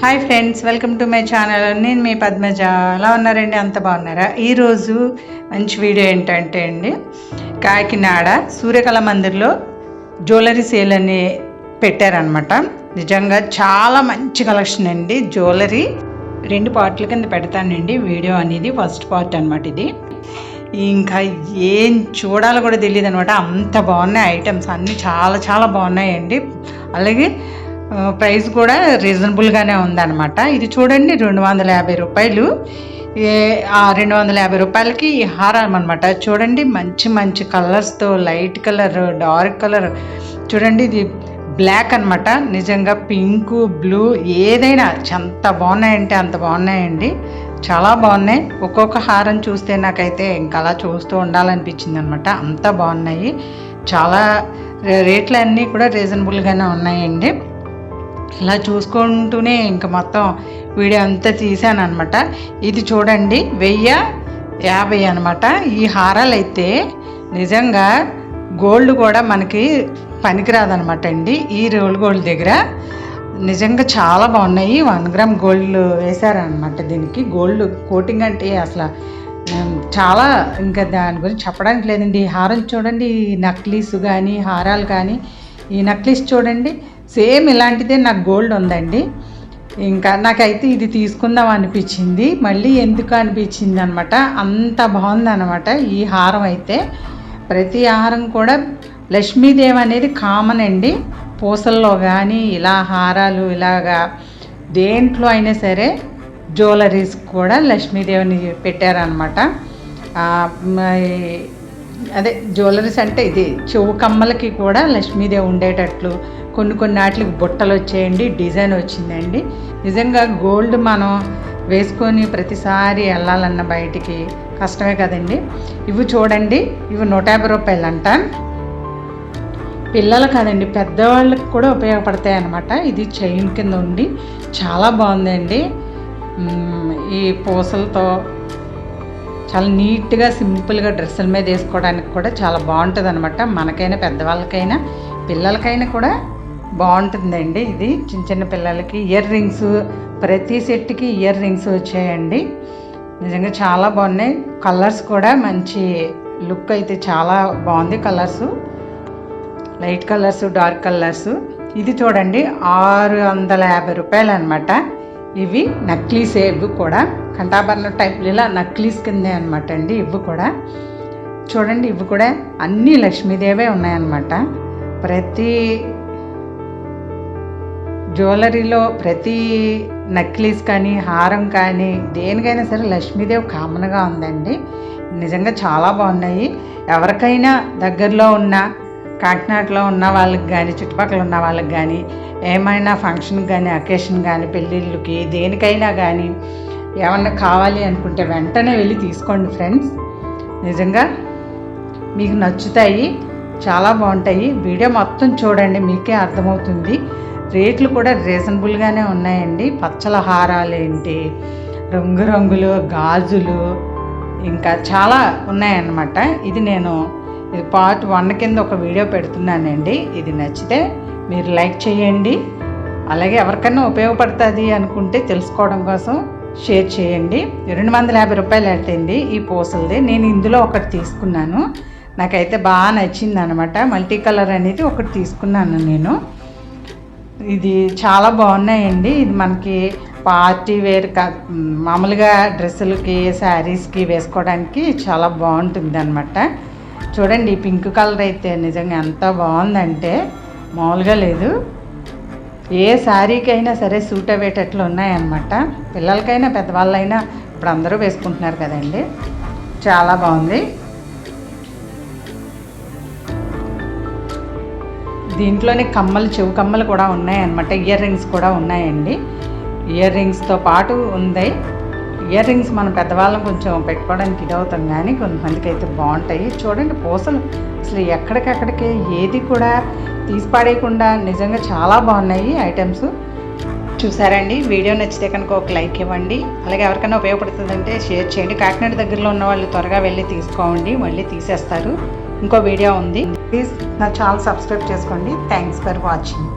Hi friends welcome to my channel నేను మీ పద్మజ. ఎలా ఉన్నారండి? అంత బాగున్నారా? ఈరోజు మంచి వీడియో ఏంటంటే అండి కాకినాడ సూర్యకళ మందిర్లో జ్యువెలరీ సేల్ అని పెట్టారనమాట నిజంగా చాలా మంచి కలెక్షన్ అండి జ్యువెలరీ. రెండు పార్ట్ల కింద పెడతానండి వీడియో అనేది ఫస్ట్ పార్ట్ అనమాట ఇది. ఇంకా ఏం చూడాలో కూడా తెలియదు అనమాట అంత బాగున్నాయి ఐటమ్స్ అన్నీ చాలా చాలా బాగున్నాయండి. అలాగే ప్రైస్ కూడా రీజనబుల్గానే ఉందన్నమాట. ఇది చూడండి రెండు వందల యాభై రూపాయలు. ఏ ఆ రెండు వందల యాభై రూపాయలకి ఈ హారం అనమాట చూడండి మంచి మంచి కలర్స్తో లైట్ కలర్ డార్క్ కలర్. చూడండి ఇది బ్లాక్ అన్నమాట. నిజంగా పింక్ బ్లూ ఏదైనా ఎంత బాగున్నాయంటే అంత బాగున్నాయండి. చాలా బాగున్నాయి. ఒక్కొక్క హారం చూస్తే నాకైతే ఇంకా అలా చూస్తూ ఉండాలనిపించింది అనమాట అంత బాగున్నాయి. చాలా రే- రేట్లు అన్నీ కూడా రీజనబుల్గానే ఉన్నాయండి. ఇలా చూసుకుంటూనే ఇంకా మొత్తం వీడియో అంతా తీసాను అనమాట ఇది చూడండి వెయ్యి యాభై అనమాట ఈ హారాలు అయితే నిజంగా గోల్డ్ కూడా మనకి పనికిరాదనమాట అండి ఈ రోల్ గోల్డ్ దగ్గర నిజంగా చాలా బాగున్నాయి. వన్ గ్రామ్ గోల్డ్ వేశారనమాట దీనికి. గోల్డ్ కోటింగ్ అంటే అసలు చాలా ఇంకా దాని గురించి చెప్పడానికి లేదండి. ఈ హారం చూడండి ఈ నక్లీస్ కానీ హారాలు కానీ ఈ నక్లీస్ చూడండి. సేమ్ ఇలాంటిదే నాకు గోల్డ్ ఉందండి. ఇంకా నాకైతే ఇది తీసుకుందాం అనిపించింది. మళ్ళీ ఎందుకు అనిపించింది అనమాట అంత బాగుంది అనమాట ఈ హారం అయితే. ప్రతి హారం కూడా లక్ష్మీదేవి అనేది కామన్ అండి. పూసల్లో కానీ ఇలా హారాలు ఇలాగా దేంట్లో అయినా సరే జ్యువెలరీస్ కూడా లక్ష్మీదేవిని పెట్టారనమాట అదే జ్యువెలరీస్ అంటే ఇది చెవు కమ్మలకి కూడా లక్ష్మీదేవి ఉండేటట్లు కొన్ని కొన్ని వాటికి బుట్టలు వచ్చేయండి డిజైన్ వచ్చిందండి. నిజంగా గోల్డ్ మనం వేసుకొని ప్రతిసారి వెళ్ళాలన్న బయటికి కష్టమే కదండి. ఇవి చూడండి ఇవి నూట యాభై రూపాయలు అంట పిల్లలు కాదండి పెద్దవాళ్ళకి కూడా ఉపయోగపడతాయి అన్నమాట. ఇది చైన్ కింద ఉండి చాలా బాగుందండి. ఈ పూసలతో చాలా నీట్గా సింపుల్గా డ్రెస్సుల మీద వేసుకోవడానికి కూడా చాలా బాగుంటుంది అనమాట మనకైనా పెద్దవాళ్ళకైనా పిల్లలకైనా కూడా బాగుంటుందండి ఇది. చిన్న చిన్న పిల్లలకి ఇయర్ రింగ్స్ ప్రతి సెట్కి ఇయర్ రింగ్స్ వచ్చాయండి. నిజంగా చాలా బాగున్నాయి. కలర్స్ కూడా మంచి లుక్ అయితే చాలా బాగుంది colours. Light colours dark colours. ఇది చూడండి ఆరు వందల యాభై రూపాయలు అనమాట ఇవి నక్లీసే ఇవి కూడా. కంఠాభరణం టైప్ ఇలా నక్లీస్ కిందే అనమాట అండి ఇవి కూడా. చూడండి ఇవి కూడా అన్నీ లక్ష్మీదేవే ఉన్నాయన్నమాట. ప్రతి జ్యువెలరీలో ప్రతి నక్లీస్ కానీ హారం కానీ దేనికైనా సరే లక్ష్మీదేవి కామన్గా ఉందండి. నిజంగా చాలా బాగున్నాయి. ఎవరికైనా దగ్గరలో ఉన్న కాకినాడలో ఉన్న వాళ్ళకి కానీ చుట్టుపక్కల ఉన్న వాళ్ళకి కానీ ఏమైనా ఫంక్షన్ కానీ అకేషన్ కానీ పెళ్ళిళ్ళకి దేనికైనా కానీ ఏమన్నా కావాలి అనుకుంటే వెంటనే వెళ్ళి తీసుకోండి ఫ్రెండ్స్ నిజంగా మీకు నచ్చుతాయి చాలా బాగుంటాయి. వీడియో మొత్తం చూడండి మీకే అర్థమవుతుంది. రేట్లు కూడా రీజనబుల్గానే ఉన్నాయండి. పచ్చల హారాలు ఏంటి రంగురంగులు గాజులు ఇంకా చాలా ఉన్నాయన్నమాట. ఇది నేను ఇది పార్ట్ వన్ కింద ఒక వీడియో పెడుతున్నానండి. ఇది నచ్చితే మీరు లైక్ చేయండి. అలాగే ఎవరికైనా ఉపయోగపడుతుంది అనుకుంటే తెలుసుకోవడం కోసం షేర్ చేయండి. రెండు వందల యాభై రూపాయలు అట్టండి ఈ పూసలది. నేను ఇందులో ఒకటి తీసుకున్నాను. నాకైతే బాగా నచ్చింది అనమాట మల్టీ కలర్ అనేది ఒకటి తీసుకున్నాను నేను. ఇది చాలా బాగున్నాయండి. ఇది మనకి పార్టీ వేర్ కా మామూలుగా డ్రెస్సులకి శారీస్కి వేసుకోవడానికి చాలా బాగుంటుంది అనమాట చూడండి ఈ పింక్ కలర్ అయితే నిజంగా ఎంత బాగుందంటే మామూలుగా లేదు. ఏ శారీకైనా సరే సూట్ అయ్యేటట్లు ఉన్నాయన్నమాట. పిల్లలకైనా పెద్దవాళ్ళైనా ఇప్పుడు అందరూ వేసుకుంటున్నారు కదండి. చాలా బాగుంది. దీంట్లోనే కమ్మలు చెవు కమ్మలు కూడా ఉన్నాయన్నమాట. ఇయర్ రింగ్స్ కూడా ఉన్నాయండి. ఇయర్ రింగ్స్తో పాటు ఉంది ఇయర్ రింగ్స్ మనం పెద్దవాళ్ళం కొంచెం పెట్టుకోవడానికి ఇది అవుతాం కానీ కొంతమందికి అయితే బాగుంటాయి. చూడండి పూసలు. అసలు ఎక్కడికక్కడికి ఏది కూడా తీసి పాడేయకుండా నిజంగా చాలా బాగున్నాయి ఐటమ్స్. చూసారండి? వీడియో నచ్చితే కనుక ఒక లైక్ ఇవ్వండి. అలాగే ఎవరికైనా ఉపయోగపడుతుందంటే షేర్ చేయండి. కాకినాడ దగ్గరలో ఉన్న వాళ్ళు త్వరగా వెళ్ళి తీసుకోండి మళ్ళీ తీసేస్తారు. ఇంకో వీడియో ఉంది. ప్లీజ్ నా ఛానల్ సబ్స్క్రైబ్ చేసుకోండి. Thanks for watching